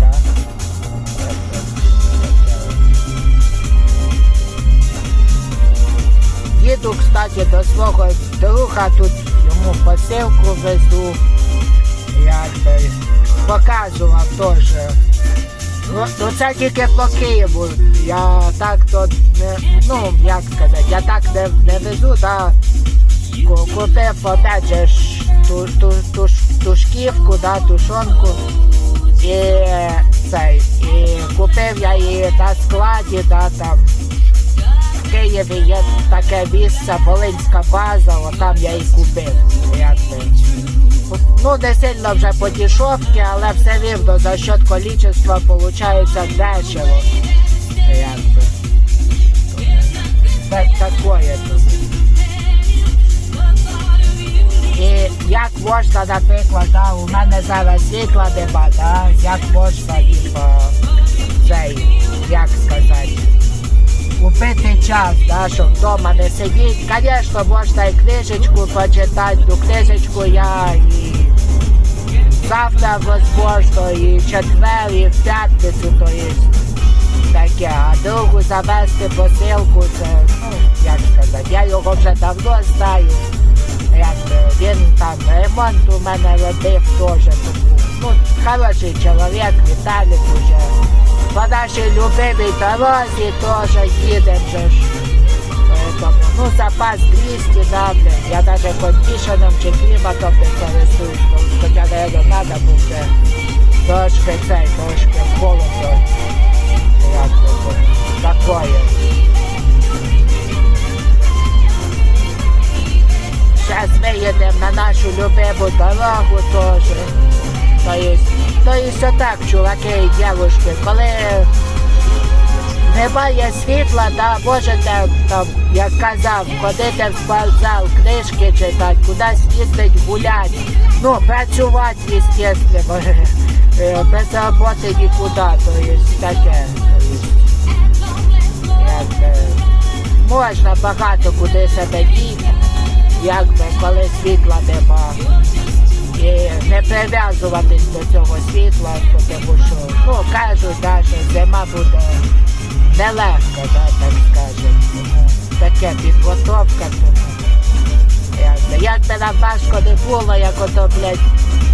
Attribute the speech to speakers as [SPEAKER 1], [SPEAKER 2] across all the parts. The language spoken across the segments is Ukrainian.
[SPEAKER 1] да. Їду, кстати, до свого друга, тут йому посилку везу. Якби показував теж. Ну, ну це тільки по Києву. Я так то не, ну як сказати, я так не, не везу, да. Ку- Купив же ту, ту, ту, тушківку, да, тушонку. І цей, і купив я її на складі, да, там. В Києві є таке місце, Волинська база, от там я і купив. Ну, не сильно вже по дешевці, але все рівно за счет количества виходить дешево. Якби. Так, такое можна, наприклад, да, у мене зараз світла нема, да, як можна, типа, цей, як сказати, купити час, да, щоб вдома не сидіти. Звісно, можна і книжечку почитати, ту книжечку я і завтра возможно, і четвер, і в п'ятницю, то є таке. А другу завести посилку, це, ну, як сказати, я його вже давно знаю. Якби він там ремонт у мене робив теж. Ну, хороший чоловік, Віталік уже. По нашій любимій дорозі теж їдемо же. Ну, запас 200 дати. Я навіть кондишеном чи кліматом не користуюсь, хоча, наверное, треба буде трошки цей, трошки холодно. Як такое. Виїдемо на нашу любиму дорогу теж. То є, все так, чуваки і дівчатки, коли немає світла, да, можете, там, як казав, ходити в спортзал, книжки читати, кудись їздити гуляти. Ну, працювати, звісно, Е, без роботи нікуди, то є таке. Якби, можна багато куди себе діти якби коли світла нема. І не прив'язуватись до цього світла, тому що, ну, кажуть, да, що зима буде нелегка, да, так скажемо. Таке підготовка. Якби, як би нам важко не було, як ото, блядь,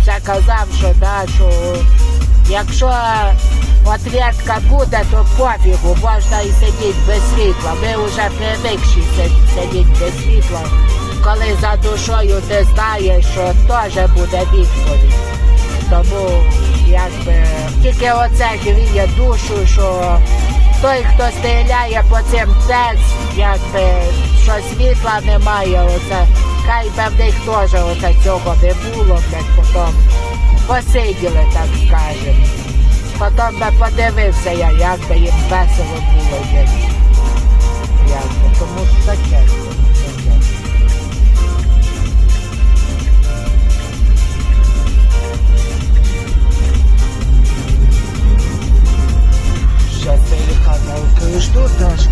[SPEAKER 1] вже казав, що, да, що якщо ответка буде, то пофігу, можна і сидіти без світла. Ми вже привикші сидіти без світла коли за душою ти знаєш, що теж буде відповідь. Тому якби тільки оце гріє душу, що той, хто стріляє по цим ТЕЦ, якби що світла немає, оце, хай би в них теж оце цього не було, блядь, потім посиділи, так скажемо. Потім би подивився я, як би їм весело було frutas